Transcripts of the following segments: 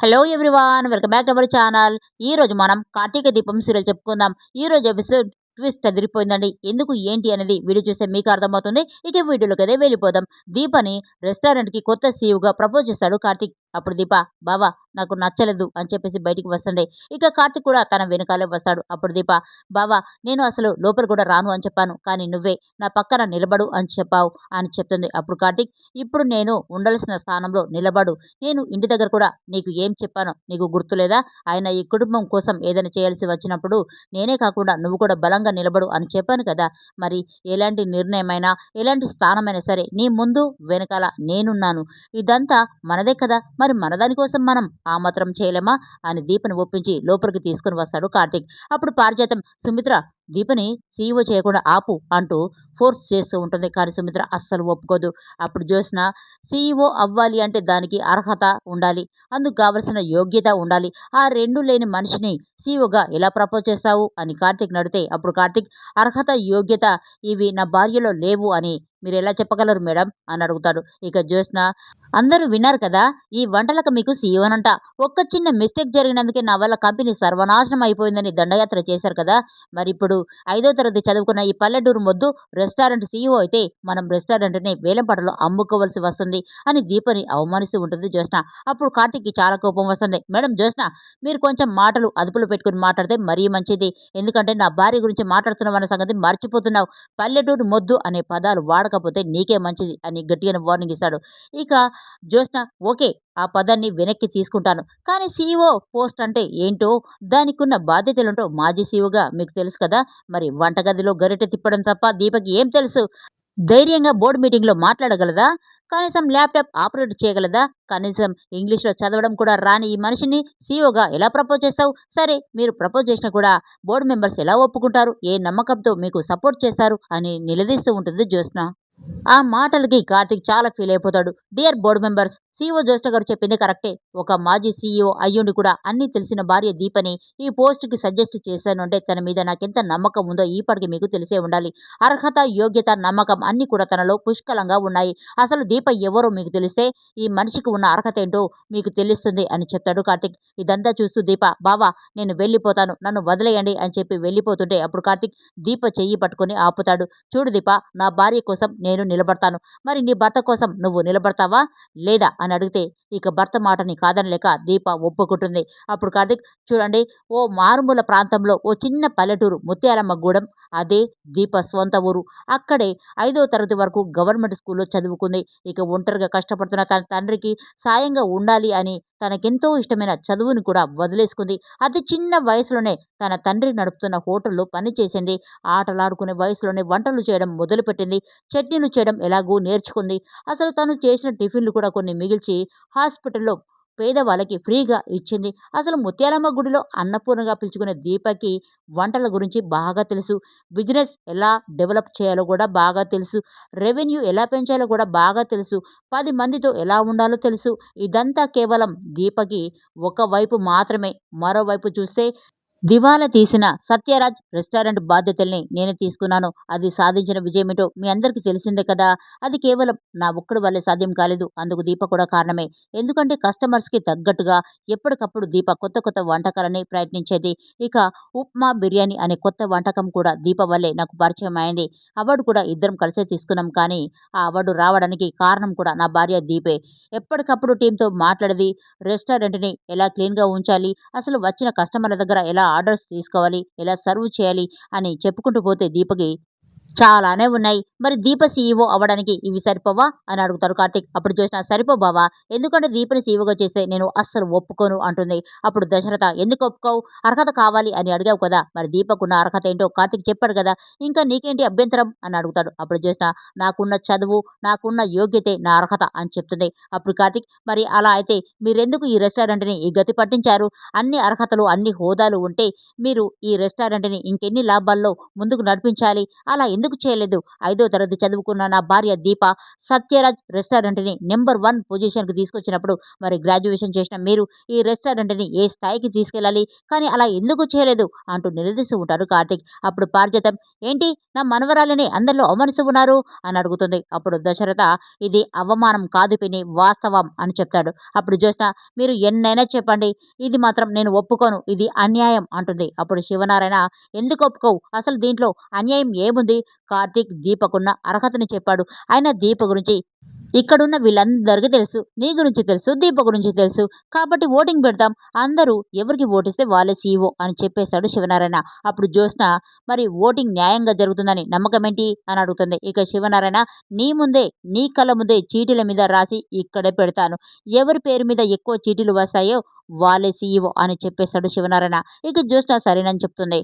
Hello everyone welcome back to our channel ఈ రోజు మనం కార్తీక దీపం సీరియల్ చెప్పుకుందాం. ఈ రోజు ఎపిసోడ్ ట్విస్ట్ అదిరిపోయిందండి. ఎందుకు ఏంటి అనేది వీడియో చూస్తే మీకు అర్థమవుతుంది. ఇక వీడియోలోకి అదే వెళ్ళిపోదాం. దీపని రెస్టారెంట్కి కొత్త సీఈఓగా ప్రపోజ్ చేస్తాడు కార్తీక్. అప్పుడు దీప బావా నాకు నచ్చలేదు అని చెప్పేసి బయటికి వస్తుండే. ఇక కార్తీక్ కూడా తన వెనకాలే వస్తాడు. అప్పుడు దీప బావా నేను అసలు లోపల కూడా రాను అని చెప్పాను. కానీ నువ్వే నా పక్కన నిలబడు అని చెప్పావు అని చెప్తుంది. అప్పుడు కార్తీక్ ఇప్పుడు నేను ఉండాల్సిన స్థానంలో నిలబడు. నేను ఇంటి దగ్గర కూడా నీకు ఏం చెప్పానో నీకు గుర్తులేదా? ఆయన ఈ కుటుంబం కోసం ఏదైనా చేయాల్సి వచ్చినప్పుడు నేనే కాకుండా నువ్వు కూడా బలంగా నిలబడు అని చెప్పాను కదా. మరి ఎలాంటి నిర్ణయమైనా ఎలాంటి స్థానమైనా సరే నీ ముందు వెనకాల నేనున్నాను. ఇదంతా మనదే కదా. మరి మనదాని కోసం మనం ఆ మాత్రం చేయలేమా? అని దీపని ఒప్పించి లోపలికి తీసుకుని వస్తాడు కార్తీక్. అప్పుడు పారిజాతం సుమిత్ర దీపని సీఈఓ చేయకుండా ఆపు అంటూ ఫోర్స్ చేస్తూ ఉంటుంది. కానీ సుమిత్ర అస్సలు ఒప్పుకోదు. అప్పుడు చూసిన సీఈఓ అవ్వాలి అంటే దానికి అర్హత ఉండాలి. అందుకు కావలసిన యోగ్యత ఉండాలి. ఆ రెండు లేని మనిషిని సీఈఓగా ఎలా ప్రపోజ్ చేస్తావు? అని కార్తీక్ నడితే అప్పుడు కార్తీక్ అర్హత యోగ్యత ఇవి నా భార్యలో లేవు అని మీరు ఎలా చెప్పగలరు మేడం? అని అడుగుతాడు. ఇక జ్యోత్స్న అందరూ విన్నారు కదా ఈ వంటలకు మీకు సీఈఓనంట ఒక్క చిన్న మిస్టేక్ జరిగినందుకే నా వల్ల కంపెనీ సర్వనాశనం అయిపోయిందని దండయాత్ర చేశారు కదా. మరి ఇప్పుడు ఐదో తరగతి చదువుకున్న ఈ పల్లెటూరు మొద్దు రెస్టారెంట్ సీఈఓ అయితే మనం రెస్టారెంట్ని వేలంపాటలో అమ్ముకోవాల్సి వస్తుంది అని దీపని అవమానిస్తూ ఉంటుంది జ్యోత్స్న. అప్పుడు కార్తీక్కి చాలా కోపం వస్తుంది. మేడం జ్యోత్స్న మీరు కొంచెం మాటలు అదుపులో పెట్టుకుని మాట్లాడితే మరీ మంచిది. ఎందుకంటే నా భార్య గురించి మాట్లాడుతున్న సంగతి మర్చిపోతున్నావు. పల్లెటూరు మొద్దు అనే పదాలు వాడకపోతే నీకే మంచిది అని గట్టిగా వార్నింగ్ ఇస్తాడు. ఇక జ్యోత్స్న ఓకే ఆ పదాన్ని వెనక్కి తీసుకుంటాను. కానీ సీఈఓ పోస్ట్ అంటే ఏంటో దానికి ఉన్న బాధ్యతలుంటో మాజీ సీఈఓగా మీకు తెలుసు కదా. మరి వంటగదిలో గరిటె తిప్పడం తప్ప దీపక్ ఏం తెలుసు? ధైర్యంగా బోర్డు మీటింగ్లో మాట్లాడగలదా? కనీసం ల్యాప్టాప్ ఆపరేట్ చేయగలదా? కనీసం ఇంగ్లీష్లో చదవడం కూడా రాని ఈ మనిషిని సీఓగా ఎలా ప్రపోజ్ చేస్తావు? సరే మీరు ప్రపోజ్ చేసినా కూడా బోర్డు మెంబర్స్ ఎలా ఒప్పుకుంటారు? ఏ నమ్మకంతో మీకు సపోర్ట్ చేస్తారు? అని నిలదీస్తూ ఉంటుంది జ్యోత్స్న. ఆ మాటలకి కార్తిక్ చాలా ఫీల్ అయిపోతాడు. Dear board members CEO Jyoshna గారు చెప్పింది కరెక్టే. ఒక మాజీ సీఈఓ అయ్యుండి కూడా అన్ని తెలిసిన భార్య దీపని ఈ పోస్టుకి సజెస్ట్ చేశాను అంటే తన మీద నాకెంత నమ్మకం ఉందో ఈపటికి మీకు తెలిసే ఉండాలి. అర్హత యోగ్యత నమ్మకం అన్ని కూడా తనలో పుష్కలంగా ఉన్నాయి. అసలు దీప ఎవరో మీకు తెలిస్తే ఈ మనిషికి ఉన్న అర్హత ఏంటో మీకు తెలుస్తుంది అని చెప్తాడు కార్తిక్. ఇదంతా చూస్తూ దీప బావా నేను వెళ్ళిపోతాను. నన్ను వదిలేయండి అని చెప్పి వెళ్ళిపోతుంటే అప్పుడు కార్తిక్ దీప చెయ్యి పట్టుకొని ఆపుతాడు. చూడు దీప నా భార్య కోసం నేను నిలబడతాను. మరి నీ భర్త కోసం నువ్వు నిలబడతావా లేదా? అని అడిగితే ఇక భర్త మాటని కాదనలేక దీప ఒప్పుకుంటుంది. అప్పుడు కార్తిక్ చూడండి ఓ మారుమూల ప్రాంతంలో ఓ చిన్న పల్లెటూరు ముత్యాలమ్మ గూడెం అదే దీప స్వంత ఊరు. అక్కడే ఐదో తరగతి వరకు గవర్నమెంట్ స్కూల్లో చదువుకుంది. ఇక ఒంటరిగా కష్టపడుతున్న తన తండ్రికి సాయంగా ఉండాలి అని తనకెంతో ఇష్టమైన చదువుని కూడా వదిలేసుకుంది. అతి చిన్న వయసులోనే తన తండ్రి నడుపుతున్న హోటల్లో పనిచేసింది ఆటలాడుకునే వయసులోనే వంటలు చేయడం మొదలుపెట్టింది. చట్నీలు చేయడం ఎలాగూ నేర్చుకుంది. అసలు తను చేసిన టిఫిన్లు కూడా కొన్ని మిగిల్చి హాస్పిటల్లో పేదవాళ్ళకి ఫ్రీగా ఇచ్చింది. అసలు ముత్యాలమ్మ గుడిలో అన్నపూర్ణగా పిలుచుకునే దీపకి వంటల గురించి బాగా తెలుసు. బిజినెస్ ఎలా డెవలప్ చేయాలో కూడా బాగా తెలుసు. రెవెన్యూ ఎలా పెంచాలో కూడా బాగా తెలుసు. పది మందితో ఎలా ఉండాలో తెలుసు. ఇదంతా కేవలం దీపకి ఒకవైపు మాత్రమే. మరోవైపు చూస్తే దివాలా తీసిన సత్యరాజ్ రెస్టారెంట్ బాధ్యతల్ని నేనే తీసుకున్నాను. అది సాధించిన విజయమేటో మీ అందరికీ తెలిసిందే కదా. అది కేవలం నా ఒక్కడి వల్లే సాధ్యం కాలేదు. అందుకు దీప కూడా కారణమే. ఎందుకంటే కస్టమర్స్కి తగ్గట్టుగా ఎప్పటికప్పుడు దీప కొత్త కొత్త వంటకాలని ప్రయత్నించేది. ఇక ఉప్మా బిర్యానీ అనే కొత్త వంటకం కూడా దీప వల్లే నాకు పరిచయం అయింది. అవార్డు కూడా ఇద్దరం కలిసే తీసుకున్నాం కానీ ఆ అవార్డు రావడానికి కారణం కూడా నా భార్య దీపే. ఎప్పటికప్పుడు టీంతో మాట్లాడేది రెస్టారెంట్ని ఎలా క్లీన్గా ఉంచాలి అసలు వచ్చిన కస్టమర్ల దగ్గర ఎలా ఆర్డర్స్ తీసుకోవాలి ఎలా సర్వ్ చేయాలి అని చెప్పుకుంటూ పోతే దీపకి చాలానే ఉన్నాయి. మరి దీప సీఈఓ అవ్వడానికి ఇవి సరిపోవా? అని అడుగుతారు కార్తిక్. అప్పుడు చూసిన సరిపోబావా ఎందుకంటే దీపని సీఈఓగా చేస్తే నేను అస్సలు ఒప్పుకోను అంటుంది. అప్పుడు దశరథ ఎందుకు ఒప్పుకోవు? అర్హత కావాలి అని అడిగావు కదా మరి దీపకున్న అర్హత ఏంటో కార్తిక్ చెప్పాడు కదా ఇంకా నీకేంటి అభ్యంతరం? అని అడుగుతాడు. అప్పుడు చూసిన నాకున్న చదువు నాకున్న యోగ్యతే నా అర్హత అని చెప్తుంది. అప్పుడు కార్తిక్ మరి అలా అయితే మీరెందుకు ఈ రెస్టారెంట్ని ఈ గతి పట్టించారు? అన్ని అర్హతలు అన్ని హోదాలు ఉంటే మీరు ఈ రెస్టారెంట్ని ఇంకెన్ని లాభాల్లో ముందుకు నడిపించాలి? అలా ఎందుకు చేయలేదు? ఐదో తరగతి చదువుకున్న నా భార్య దీప సత్యరాజ్ రెస్టారెంట్ని నెంబర్ వన్ పొజిషన్కి తీసుకొచ్చినప్పుడు మరి గ్రాడ్యుయేషన్ చేసిన మీరు ఈ రెస్టారెంట్ని ఏ స్థాయికి తీసుకెళ్ళాలి? కానీ అలా ఎందుకు చేయలేదు? అంటూ నిలదీస్తూ ఉంటారు కార్తీక్. అప్పుడు పారిజాతం ఏంటి? నా మనవరాలిని అందరిలో అవమానిస్తూ ఉన్నారు అని అడుగుతుంది. అప్పుడు దశరథ ఇది అవమానం కాదు పిని వాస్తవం అని చెప్తాడు. అప్పుడు జ్యోత్స్న మీరు ఎన్నైనా చెప్పండి. ఇది మాత్రం నేను ఒప్పుకోను. ఇది అన్యాయం అంటుంది. అప్పుడు శివనారాయణ ఎందుకు ఒప్పుకోవు? అసలు దీంట్లో అన్యాయం ఏముంది? కార్తీక్ దీపకున్న అర్హతని చెప్పాడు. ఆయన దీప గురించి ఇక్కడున్న వీళ్ళందరికీ తెలుసు. నీ గురించి తెలుసు దీప గురించి తెలుసు. కాబట్టి ఓటింగ్ పెడతాం. అందరూ ఎవరికి ఓటిస్తే వాళ్ళే సీఈఓ అని చెప్పేశాడు శివనారాయణ. అప్పుడు జ్యోత్స్న మరి ఓటింగ్ న్యాయంగా జరుగుతుందని నమ్మకం ఏంటి? అని అడుగుతుంది. ఇక శివనారాయణ నీ ముందే నీ కళ్ళ ముందే చీటీల మీద రాసి ఇక్కడే పెడతాను. ఎవరి పేరు మీద ఎక్కువ చీటీలు వస్తాయో వాళ్ళే సీఈఓ అని చెప్పేశాడు శివనారాయణ. ఇక జ్యోత్స్న సరేనని చెప్తుంది.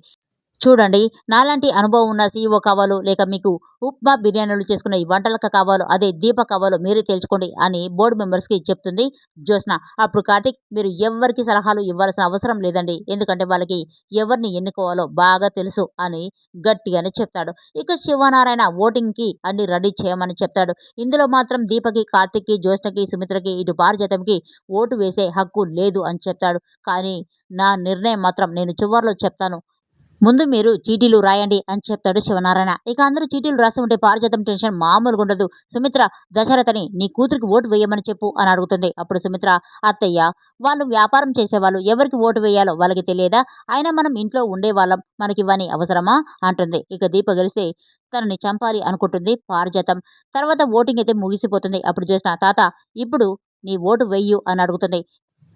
చూడండి నాలాంటి అనుభవం ఉన్న సీఈఓ కావాలో లేక మీకు ఉప్మా బిర్యానీలు చేసుకునే ఈ వంటలకు కావాలో అదే దీప కావాలో మీరే తెలుసుకోండి అని బోర్డు మెంబర్స్కి చెప్తుంది జ్యోత్స్న. అప్పుడు కార్తిక్ మీరు ఎవరికి సలహాలు ఇవ్వాల్సిన అవసరం లేదండి. ఎందుకంటే వాళ్ళకి ఎవరిని ఎన్నుకోవాలో బాగా తెలుసు అని గట్టిగానే చెప్తాడు. ఇక శివనారాయణ ఓటింగ్కి అన్ని రెడీ చేయమని చెప్తాడు. ఇందులో మాత్రం దీపకి కార్తిక్కి జ్యోత్స్నకి సుమిత్రకి ఇటు పారిజాతంకి ఓటు వేసే హక్కు లేదు అని చెప్తాడు. కానీ నా నిర్ణయం మాత్రం నేను చివరిలో చెప్తాను. ముందు మీరు చీటీలు రాయండి అని చెప్తాడు శివనారాయణ. ఇక అందరూ చీటీలు రాసి ఉంటే పారిజాతం టెన్షన్ మామూలుగా ఉండదు. సుమిత్ర దశరథని నీ కూతురికి ఓటు వేయమని చెప్పు అని అడుగుతుంది. అప్పుడు సుమిత్ర అత్తయ్య వాళ్ళు వ్యాపారం చేసేవాళ్ళు ఎవరికి ఓటు వేయాలో వాళ్ళకి తెలియదా? అయినా మనం ఇంట్లో ఉండేవాళ్ళం. మనకి ఇవన్నీ అవసరమా? అంటుంది. ఇక దీప గెలిస్తే తనని చంపాలి అనుకుంటుంది పారిజాతం. తర్వాత ఓటింగ్ అయితే ముగిసిపోతుంది. అప్పుడు చూసిన తాత ఇప్పుడు నీ ఓటు వెయ్యు అని అడుగుతుంది.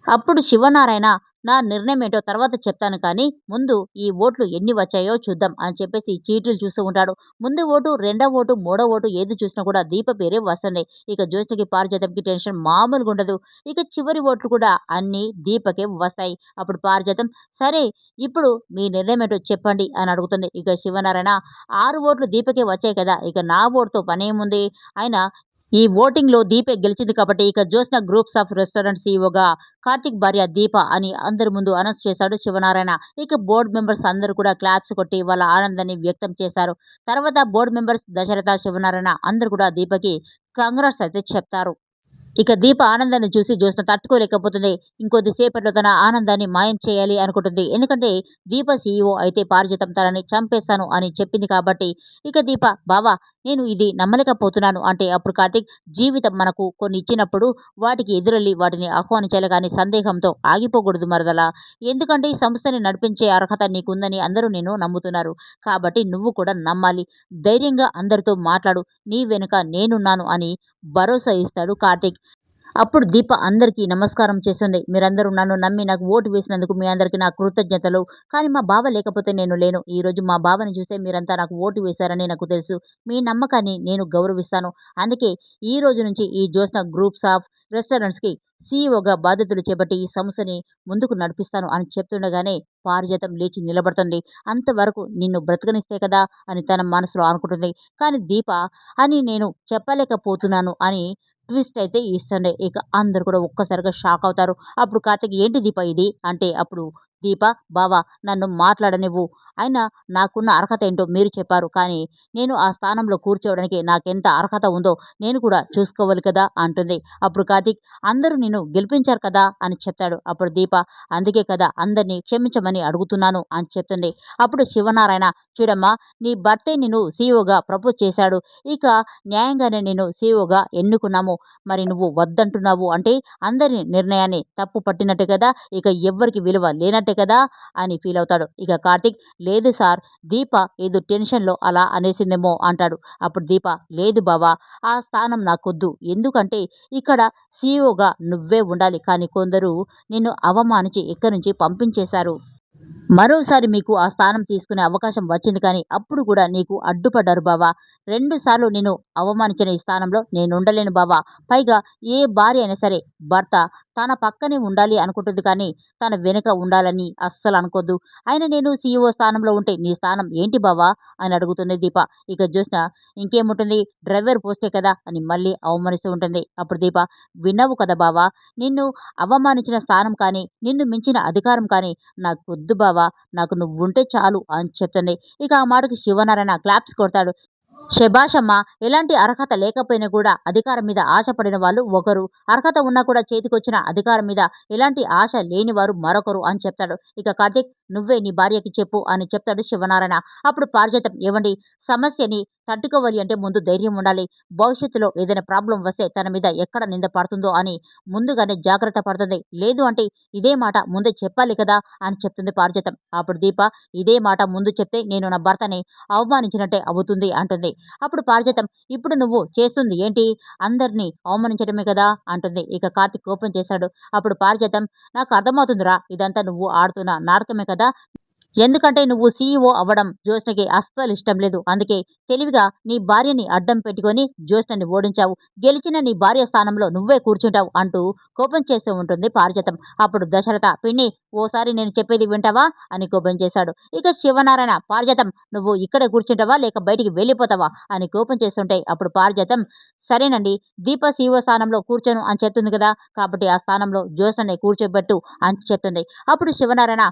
అప్పుడు శివనారాయణ నా నిర్ణయం ఏంటో తర్వాత చెప్తాను కానీ ముందు ఈ ఓట్లు ఎన్ని వచ్చాయో చూద్దాం అని చెప్పేసి చీటీలు చూస్తూ ఉంటాడు. ముందు ఓటు రెండో ఓటు మూడో ఓటు ఏది చూసినా కూడా దీప పేరే వస్తున్నాయి ఇక జ్యోష్ణకి పారిజాతంకి టెన్షన్ మామూలుగా ఉండదు. ఇక చివరి ఓట్లు కూడా అన్నీ దీపకే వస్తాయి. అప్పుడు పారిజాతం సరే ఇప్పుడు మీ నిర్ణయం ఏంటో చెప్పండి అని అడుగుతుంది. ఇక శివనారాయణ ఆరు ఓట్లు దీపకే వచ్చాయి కదా ఇక నా ఓటుతో పనేముంది ఆయన ఈ ఓటింగ్లో దీపే గెలిచింది కాబట్టి ఇక జ్యోత్స్న గ్రూప్స్ ఆఫ్ రెస్టారెంట్ సీఈఓగా కార్తిక్ భార్య దీప అని అందరి ముందు అనౌన్స్ చేశాడు శివనారాయణ. ఇక బోర్డు మెంబర్స్ అందరూ కూడా క్లాప్స్ కొట్టి వాళ్ళ ఆనందాన్ని వ్యక్తం చేశారు. తర్వాత బోర్డు మెంబర్స్ దశరథ శివనారాయణ అందరూ కూడా దీపకి కంగ్రాట్స్ అయితే చెప్తారు. ఇక దీప ఆనందాన్ని చూసి జ్యోత్స్న తట్టుకోలేకపోతుంది. ఇంకొద్దిసేపట్లో తన ఆనందాన్ని మాయం చేయాలి అనుకుంటుంది. ఎందుకంటే దీప సీఈఓ అయితే పారిజాతం తనని చంపేస్తాను అని చెప్పింది కాబట్టి ఇక దీప బావా నేను ఇది నమ్మలేకపోతున్నాను అంటే అప్పుడు కార్తీక్ జీవితం మనకు కొన్ని ఇచ్చినప్పుడు వాటికి ఎదురెళ్ళి వాటిని ఆహ్వానించాలి కానీ సందేహంతో ఆగిపోకూడదు మరదలా. ఎందుకంటే ఈ సంస్థని నడిపించే అర్హత నీకుందని అందరూ నేను నమ్ముతున్నారు. కాబట్టి నువ్వు కూడా నమ్మాలి. ధైర్యంగా అందరితో మాట్లాడు. నీ వెనుక నేనున్నాను అని భరోసా ఇస్తాడు కార్తీక్. అప్పుడు దీప అందరికీ నమస్కారం చేస్తుంది. మీరందరూ నన్ను నమ్మి నాకు ఓటు వేసినందుకు మీ అందరికీ నా కృతజ్ఞతలు. కానీ మా బావ లేకపోతే నేను లేను. ఈరోజు మా బావని చూసే మీరంతా నాకు ఓటు వేశారని నాకు తెలుసు. మీ నమ్మకాన్ని నేను గౌరవిస్తాను. అందుకే ఈ రోజు నుంచి ఈ జ్యోత్స్న గ్రూప్స్ ఆఫ్ రెస్టారెంట్స్కి సీఈఓగా బాధ్యతలు చేపట్టి ఈ సంస్థని ముందుకు నడిపిస్తాను అని చెప్తుండగానే పారిజాతం లేచి నిలబడుతుంది. అంతవరకు నిన్ను బ్రతకనిస్తే కదా అని తన మనసులో అనుకుంటుంది. కానీ దీప అని నేను చెప్పలేకపోతున్నాను అని ట్విస్ట్ అయితే ఇస్తుండే. ఇక అందరు కూడా ఒక్కసారిగా షాక్ అవుతారు. అప్పుడు కార్తిక్ ఏంటి దీప ఇది? అంటే అప్పుడు దీప బావా నన్ను మాట్లాడనివ్వు. అయినా నాకున్న అర్హత ఏంటో మీరు చెప్పారు. కానీ నేను ఆ స్థానంలో కూర్చోవడానికి నాకెంత అర్హత ఉందో నేను కూడా చూసుకోవాలి కదా అంటుంది. అప్పుడు కార్తీక్ అందరూ నిన్ను గెలిపించారు కదా అని చెప్తాడు. అప్పుడు దీప అందుకే కదా అందరినీ క్షమించమని అడుగుతున్నాను అని చెప్తుంది. అప్పుడు శివనారాయణ చూడమ్మా నీ భర్తే నిన్ను సీఈఓగా ప్రపోజ్ చేశాడు. ఇక న్యాయంగానే నేను సీఈఓగా ఎన్నుకున్నాము. మరి నువ్వు వద్దంటున్నావు అంటే అందరి నిర్ణయాన్ని తప్పు పట్టినట్టే కదా ఇక ఎవ్వరికి విలువ లేనట్టే కదా అని ఫీల్ అవుతాడు. ఇక కార్తీక్ లేదు సార్ దీప ఏదో టెన్షన్లో అలా అనేసిందేమో అంటాడు. అప్పుడు దీప లేదు బావా ఆ స్థానం నాకొద్దు. ఎందుకంటే ఇక్కడ సీఈఓగా నువ్వే ఉండాలి. కానీ కొందరు నిన్ను అవమానించి ఇక్కడి నుంచి పంపించేశారు? మరోసారి మీకు ఆ స్థానం తీసుకునే అవకాశం వచ్చింది కానీ అప్పుడు కూడా నీకు అడ్డుపడ్డారు బావా. రెండుసార్లు నేను అవమానించిన ఈ స్థానంలో నేను ఉండలేను బావా. పైగా ఏ భార్య అయినా సరే భర్త తన పక్కనే ఉండాలి అనుకుంటుంది కానీ తన వెనుక ఉండాలని అస్సలు అనుకోద్దు. ఆయన నేను సీఈఓ స్థానంలో ఉంటే నీ స్థానం ఏంటి బావా? అని అడుగుతుంది దీప. ఇక చూసిన ఇంకేముంటుంది? డ్రైవర్ పోస్టే కదా అని మళ్ళీ అవమానిస్తూ ఉంటుంది. అప్పుడు దీప విన్నావు కదా బావా? నిన్ను అవమానించిన స్థానం కానీ నిన్ను మించిన అధికారం కానీ నాకు వద్దు బావా. నాకు నువ్వు ఉంటే చాలు అని చెప్తుంది. ఇక ఆ మాటకి శివనారాయణ క్లాప్స్ కొడతాడు. శభాషమ్మ ఎలాంటి అర్హత లేకపోయినా కూడా అధికారం మీద ఆశపడిన వాళ్ళు ఒకరు. అర్హత ఉన్నా కూడా చేతికొచ్చిన అధికారం మీద ఎలాంటి ఆశ లేని వారు మరొకరు అని చెప్తాడు. ఇక కార్తీక్ నువ్వే నీ భార్యకి చెప్పు అని చెప్తాడు శివనారాయణ. అప్పుడు పారిజాతం ఇవ్వండి సమస్యని తట్టుకోవాలి అంటే ముందు ధైర్యం ఉండాలి. భవిష్యత్తులో ఏదైనా ప్రాబ్లం వస్తే తన మీద ఎక్కడ నింద పడుతుందో అని ముందుగానే జాగ్రత్త పడుతుంది. లేదు అంటే ఇదే మాట ముందే చెప్పాలి కదా అని చెప్తుంది పారిజాతం. అప్పుడు దీప ఇదే మాట ముందు చెప్తే నేను నా భర్తని అవమానించినట్టే అవుతుంది అంటుంది. అప్పుడు పారిజాతం ఇప్పుడు నువ్వు చేస్తుంది ఏంటి? అందరినీ అవమానించడమే కదా? అంటుంది. ఇక కార్తీక్ కోపం చేశాడు. అప్పుడు పారిజాతం నాకు అర్థమవుతుందిరా ఇదంతా నువ్వు ఆడుతున్న నాటకమే కదా? ఎందుకంటే నువ్వు సీఈఓ అవ్వడం జ్యోష్ణకి అస్సలు ఇష్టం లేదు. అందుకే తెలివిగా నీ భార్యని అడ్డం పెట్టుకొని జ్యోష్ణని ఓడించావు. గెలిచిన నీ భార్య స్థానంలో నువ్వే కూర్చుంటావు అంటూ కోపం చేస్తూ ఉంటుంది పారిజాతం. అప్పుడు దశరథ పిన్ని ఓసారి నేను చెప్పేది వింటావా? అని కోపం చేశాడు. ఇక శివనారాయణ పారిజాతం నువ్వు ఇక్కడే కూర్చుంటావా లేక బయటికి వెళ్ళిపోతావా? అని కోపం చేస్తుంటే అప్పుడు పారిజాతం సరేనండి దీప సీఓ స్థానంలో కూర్చోను అని చెప్తుంది కదా. కాబట్టి ఆ స్థానంలో జ్యోత్స్నని కూర్చోబెట్టు అని చెప్తుంది. అప్పుడు శివనారాయణ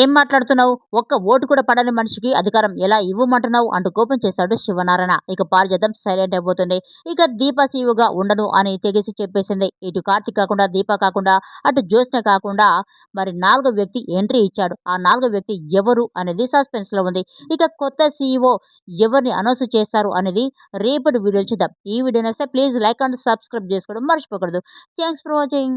ఏం మాట్లాడుతున్నావు? ఒక్క ఓటు కూడా పడని మనిషికి అధికారం ఎలా ఇవ్వమంటున్నావు? అంటూ కోపం చేశాడు శివనారాయణ. ఇక పారిజాతం సైలెంట్ అయిపోతుంది. ఇక దీప సీవుగా ఉండను అని తెగేసి చెప్పేసింది. ఇటు కార్తీక్ కాకుండా దీప కాకుండా అటు జ్యోత్స్న కాకుండా మరి నాలుగో వ్యక్తి ఎంట్రీ ఇచ్చాడు. ఆ నాలుగో వ్యక్తి ఎవరు అనేది సస్పెన్స్లో ఉంది. ఇక కొత్త సీఈఓ ఎవరిని అనౌన్స్ చేస్తారు అనేది రేపటి వీడియో చూద్దాం. ఈ వీడియో నచ్చితే ప్లీజ్ లైక్ అండ్ సబ్స్క్రైబ్ చేసుకోవడం మర్చిపోకూడదు. Thanks for watching.